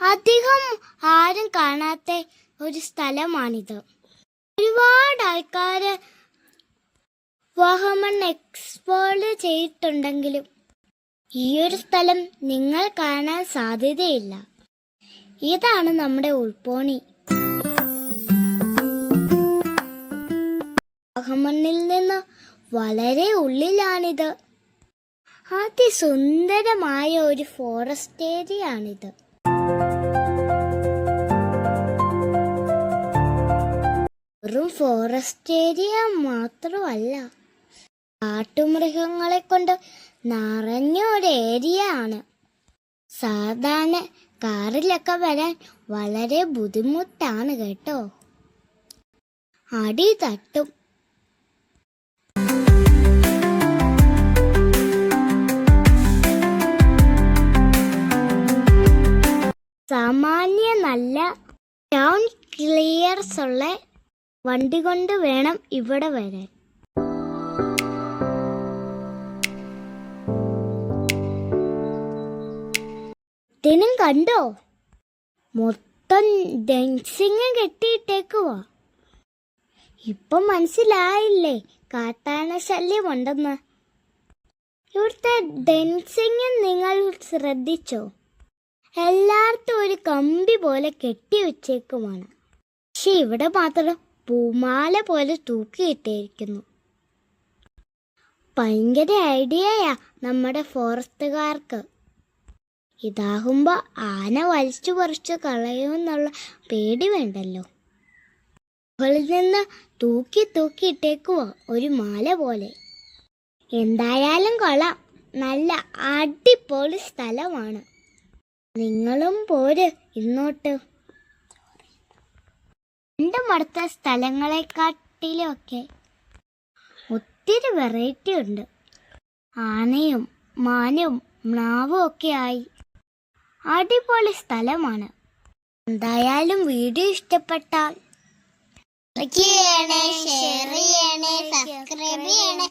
അധികം ആരും കാണാത്ത ഒരു സ്ഥലമാണിത്. ഒരുപാട് ആൾക്കാര് വാഹമൺ എക്സ്പ്ലോർ ചെയ്തിട്ടുണ്ടെങ്കിലും ഈ ഒരു സ്ഥലം നിങ്ങൾ കാണാൻ സാധ്യതയില്ല. ഇതാണ് നമ്മുടെ ഉൾപോണി. വാഗമണ്ണിൽ നിന്ന് വളരെ ഉള്ളിലാണിത്. അതിസുന്ദരമായ ഒരു ഫോറസ്റ്റ് ഏരിയ ആണിത് ഫോറസ്റ്റ് ഏരിയ മാത്രമല്ല. കാട്ടുമൃഗങ്ങളെ കൊണ്ട് നിറഞ്ഞ ഒരു ഏരിയ ആണ്. സാധാരണ കാറിലൊക്കെ വരാൻ വളരെ ബുദ്ധിമുട്ടാണ് കേട്ടോ. അടി തട്ടും. സാമാന്യ നല്ല ടൗൺ ക്ലിയർസ് ഉള്ള വണ്ടി കൊണ്ട് വേണം ഇവിടെ വരാൻ. ഇതിനും കണ്ടോ? മൊത്തം ഡെൻസിങ് കെട്ടിയിട്ടേക്കുവാ. ഇപ്പൊ മനസ്സിലായില്ലേ കാട്ടാന ശല്യം ഉണ്ടെന്ന് ഇവിടുത്തെ ഡെൻസിങ് നിങ്ങൾ ശ്രദ്ധിച്ചോ? എല്ലായിടത്തും ഒരു കമ്പി പോലെ കെട്ടി വെച്ചേക്കുമാണ് പക്ഷെ ഇവിടെ മാത്രം പൂമാല പോലെ തൂക്കിയിട്ടിരിക്കുന്നു ഭയങ്കര ഐഡിയയാ നമ്മുടെ ഫോറസ്റ്റുകാർക്ക്. ഇതാകുമ്പോൾ ആന വലിച്ചു പറിച്ചു കളയുമെന്നുള്ള പേടി വേണ്ടല്ലോ. മുകളിൽ നിന്ന് തൂക്കി തൂക്കി ഇട്ടേക്കുവാ ഒരു മാല പോലെ. എന്തായാലും കൊള്ളാം. നല്ല അടിപൊളി സ്ഥലമാണ്. നിങ്ങളും പോര് ഇന്നോട്ട് രണ്ടും അടുത്ത സ്ഥലങ്ങളെക്കാട്ടിലൊക്കെ ഒത്തിരി വെറൈറ്റി ഉണ്ട്. ആനയും മാനവും മ്ലാവും ഒക്കെ ആയി അടിപൊളി സ്ഥലമാണ്. എന്തായാലും വീഡിയോ ഇഷ്ടപ്പെട്ടാൽ ലൈക്ക് ചെയ്യണേ ഷെയർ ചെയ്യണേ സബ്സ്ക്രൈബ് ചെയ്യണേ.